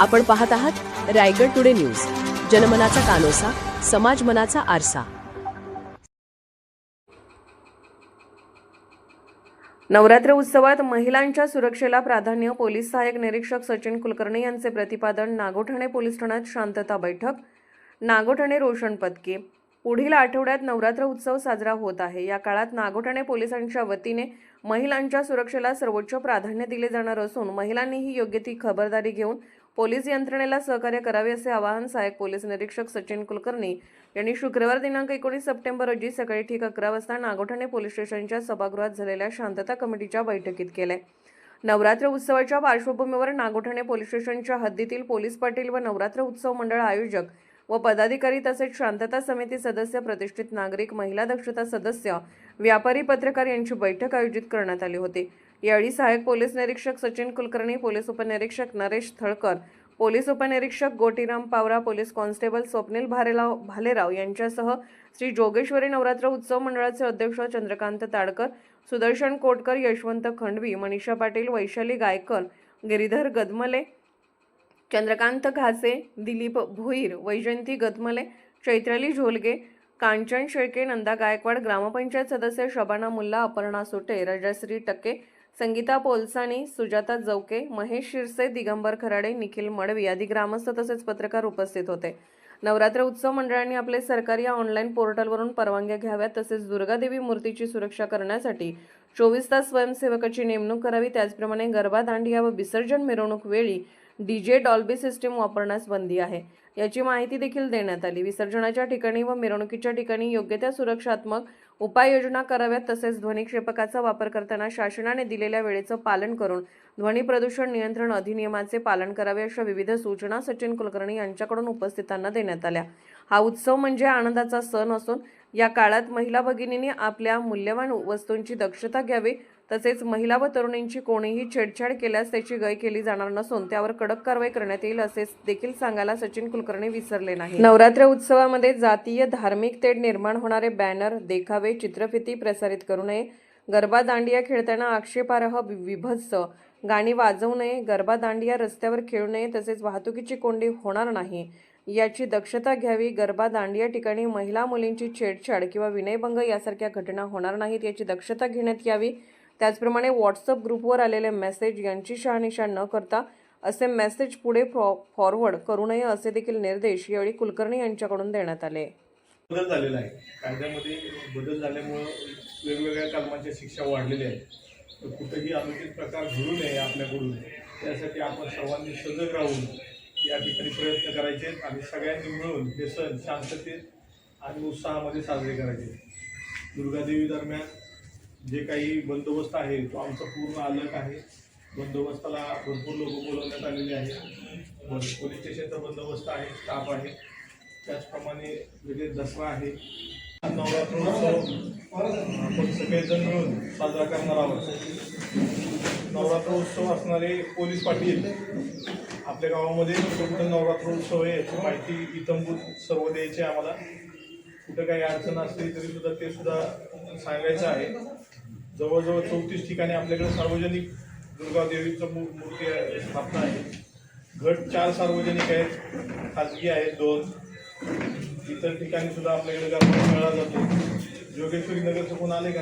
आपण पाहत आहात रायगड टुडे न्यूज. जनमनाचा कानोसा समाज मनाचा आरसा. नवरात्र उत्सवात महिलांच्या सुरक्षेला प्राधान्य पोलीस सहाय्यक निरीक्षक सचिन कुलकर्णी यांचे प्रतिपादन नागोठाणे पोलीस ठाण्यात शांतता बैठक नागोठाणे रोशन पदके. पुढील आठवड्यात नवरात्र उत्सव साजरा होत आहे. या काळात नागोठाणे पोलिसांच्या वतीने महिलांच्या सुरक्षेला सर्वोच्च प्राधान्य दिले जाणार असून महिलांनीही योग्य ती खबरदारी घेऊन पोलीस यंत्रणेला सहकार्य करावे असे आवाहन सहाय्यक पोलीस निरीक्षक सचिन कुलकर्णी यांनी शुक्रवार दिनांक एकोणीस सप्टेंबर रोजी सकाळी ठीक अकरा वाजता नागोठाणे पोलीस स्टेशनच्या सभागृहात झालेल्या शांतता कमिटीच्या बैठकीत केले. नवरात्र उत्सवाच्या पार्श्वभूमीवर नागोठाणे पोलीस स्टेशनच्या हद्दीतील पोलीस पाटील व नवरात्र उत्सव मंडळ आयोजक व पदाधिकारी तसेच शांतता समिती सदस्य प्रतिष्ठित नागरिक महिला दक्षता सदस्य व्यापारी पत्रकार यांची बैठक आयोजित करण्यात आली होती. यावेळी सहाय्यक पोलीस निरीक्षक सचिन कुलकर्णी पोलीस उपनिरीक्षक नरेश थळकर पोलीस उपनिरीक्षक गोटीराम पावरा पोलीस कॉन्स्टेबल स्वप्नील भारेराव भालेराव यांच्यासह श्री जोगेश्वरी नवरात्र उत्सव मंडळाचे अध्यक्ष चंद्रकांत ताडकर सुदर्शन कोटकर यशवंत खंडवी मनीषा पाटील वैशाली गायकर गिरीधर गदमले चंद्रकांत घासे दिलीप भोईर वैजयंती गदमले चैत्राली झोलगे कांचन शेळके नंदा गायकवाड ग्रामपंचायत सदस्य शबाना मुल्ला अपर्णा सुटे राजश्री टक्के संगीता पोलसाणी सुजाता जवके महेश शिरसे दिगंबर खराडे निखिल मडवी आदी ग्रामस्थ तसेच पत्रकार उपस्थित होते. नवरात्र उत्सव मंडळांनी आपले सरकारी या ऑनलाईन पोर्टलवरून परवानग्या घ्याव्यात तसेच दुर्गादेवी मूर्तीची सुरक्षा करण्यासाठी चोवीस तास स्वयंसेवकाची नेमणूक करावी त्याचप्रमाणे गरबा दांडिया व विसर्जन मिरवणूक वेळी डी जे डॉल्बी सिस्टीम वापरण्यास बंदी आहे. याची माहिती देखील देण्यात आली. विसर्जनाच्या ठिकाणी व मिरवणुकीच्या ठिकाणी योग्य त्या सुरक्षात्मक उपाययोजना कराव्यात तसेच ध्वनिक्षेपकाचा वापर करताना शासनाने दिलेल्या वेळेचं पालन करून ध्वनी प्रदूषण नियंत्रण अधिनियमाचे पालन करावे अशा विविध सूचना सचिन कुलकर्णी यांच्याकडून उपस्थितांना देण्यात आल्या. हा उत्सव म्हणजे आनंदाचा सण असून या काळात महिला भगिनींनी आपल्या मूल्यवान वस्तूंची दक्षता घ्यावी तसेच महिला व तरुणींची कोणीही छेडछाड केल्यास त्याची गय केली जाणार नसून त्यावर कडक कारवाई करण्यात येईल असे देखील सांगायला सचिन कुलकर्णी विसरले नाही नवरात्र उत्सवामध्ये जातीय धार्मिक तेढ निर्माण होणारे बॅनर देखावे चित्रफिती प्रसारित करू नये. गरबा दांडिया खेळताना आक्षेपार्ह विभत्स गाणी वाजवू नये गरबा दांडिया रस्त्यावर खेळू नये तसेच वाहतुकीची कोंडी होणार नाही. याची दक्षता घ्यावी. गरबा दांडिया ठिकाणी महिला मुलींची छेडछाड किंवा विनयभंग यासारख्या घटना होणार नाहीत याची दक्षता घेण्यात यावी. त्याचप्रमाणे व्हॉट्सअप ग्रुपवर आलेले मेसेज यांची शहानिशा न करता असे मेसेज पुढे फॉ फॉरवर्ड करू नये असे देखील निर्देश यावेळी कुलकर्णी यांच्याकडून देण्यात आले. बदल झालेला आहे. कायद्यामध्ये बदल झाल्यामुळं वेगवेगळ्या कलमांच्या शिक्षा वाढलेल्या आहेत. तर कुठेही अनुचित प्रकार घडू नये आपल्याकडून. त्यासाठी आपण सर्वांनी सजग राहून या ठिकाणी प्रयत्न करायचे आणि सगळ्यांनी मिळून हे सण शांततेत आणि उत्साहामध्ये साजरे करायचे. दुर्गादेवी दरम्यान जे काही बंदोबस्त आहे तो आमचा पूर्ण आलक आहे. बंदोबस्ताला भरपूर लोक बोलवण्यात आलेले आहेत. पोलीस स्टेशनचा बंदोबस्त आहे स्टाफ आहे. त्याचप्रमाणे वेगळे दसरा आहे. आपण सगळेजण मिळून साजरा करणार आहोत नवरात्र उत्सव असणारे पोलीस पाटील आपल्या गावामध्ये कुठं नवरात्र उत्सव आहे याची माहिती इतंभूत सर्व द्यायची आहे आम्हाला. कुठं काही अडचण असली तरी सुद्धा ते सुद्धा सांगायचं आहे. जवळजवळ चौतीस ठिकाणी आपल्याकडे सार्वजनिक दुर्गादेवीचं मू मूर्ती आहे, स्थापना आहे. घट चार सार्वजनिक आहेत खाजगी आहेत दोन. इतर ठिकाणी सुद्धा आपल्याकडे गरबा खेळला जातो. जोगेश्वरी नगर चुकून आले का?